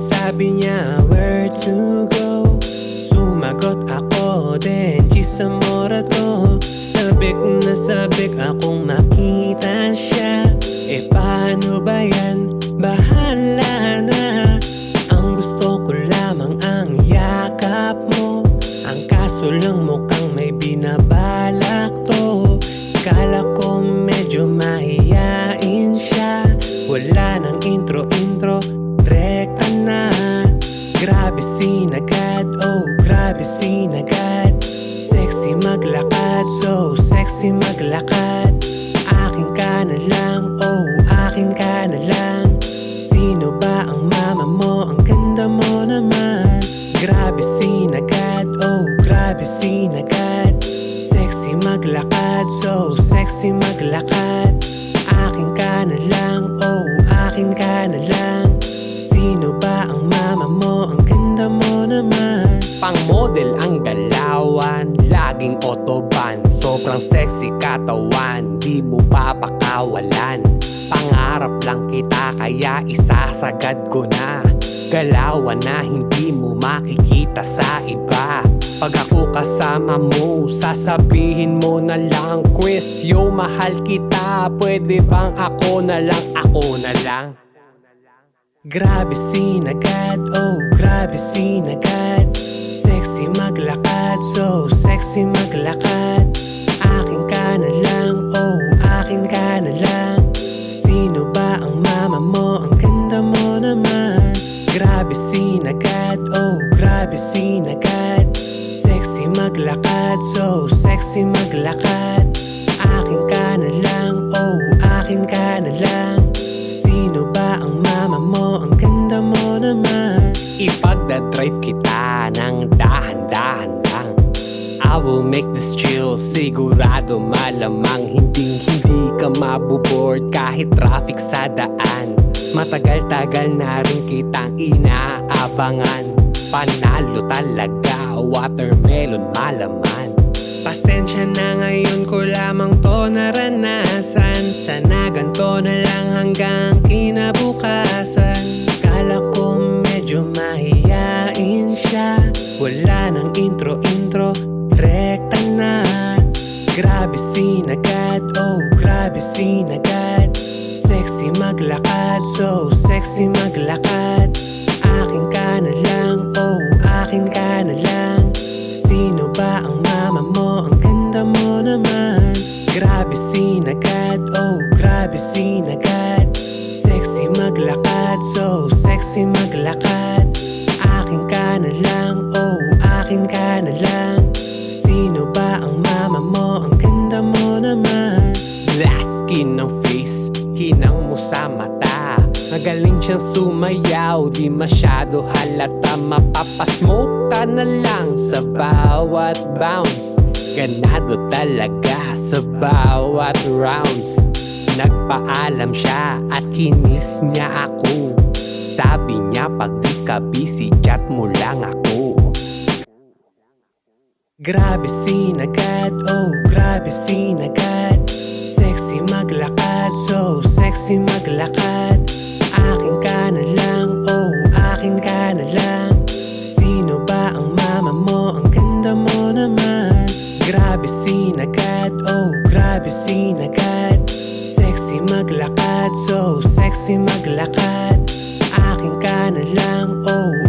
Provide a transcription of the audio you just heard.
Sabi niya where to go? Sumagot ako din, chisamora to Sabik na sabik akong makita siya. E paano ba yan? Bahala na. Ang gusto ko lamang ang yakap mo. Ang kaso lang mukhang may binabalak to. Kala ko medyo mahiyain siya. Wala sinagad Sexy maglakad, so sexy maglakad. Akin ka na lang, oh akin ka na lang. Sino ba ang mama mo? Ang ganda mo naman. Grabe sinagad, oh grabe sinagad. Sexy maglakad, so sexy maglakad. Akin ka na lang, oh akin ka na lang. Sino ba ang mama mo? Ang ganda mo naman. Pang model ang galawan. Laging autoban Sobrang sexy katawan. Di mo papakawalan. Pangarap lang kita Kaya isasagad ko na. Galawan na hindi mo makikita sa iba. Pag ako kasama mo Sasabihin mo na lang Chris, yo mahal kita. Pwede bang ako na lang? Ako na lang Grabe sinagad, oh grabe sinagad. Sexy maglakad, so sexy maglakad. Akin ka na lang, oh akin ka na lang. Sino ba ang mama mo? Ang ganda mo naman. Grabe sinagad, oh grabe sinagad. Sexy maglakad, so Ipagdadrive kita ng dahan-dahan lang. I will make this chill Sigurado malamang Hindi hindi ka mabuboard Kahit traffic sa daan. Matagal-tagal na rin kitang inaabangan. Panalo talaga Watermelon malaman. Pasensya na ngayon ko lamang to naranasan. Sana ganito na lang hanggang Wala nang intro-intro, rekta na. Grabe sinagad, oh grabe sinagad. Sexy maglakad, so sexy maglakad. Akin ka na lang, oh akin ka na lang. Sino ba ang mama mo? Ang ganda mo naman. Grabe sinagad, oh grabe sinagad. Sexy maglakad, so sexy maglakad. Akin ka na lang, na lang. Sino ba ang mama mo? Ang ganda mo naman. Last skin ng face, kinang mo sa mata. Magaling siyang sumayaw, di masyado halata. Mapapasmoke na lang sa bawat bounce. Ganado talaga sa bawat rounds. Nagpaalam siya at kinis niya ako. Sabi niya pag di ka busy chat mo lang ako Grabe sinagad, oh grabe sinagad. Sexy maglakad, so sexy maglakad. Akin ka na lang, oh akin ka na lang. Sino ba ang mama mo? Ang ganda mo naman. Grabe sinagad, oh grabe sinagad. Sexy maglakad, so sexy maglakad. Akin ka na lang, oh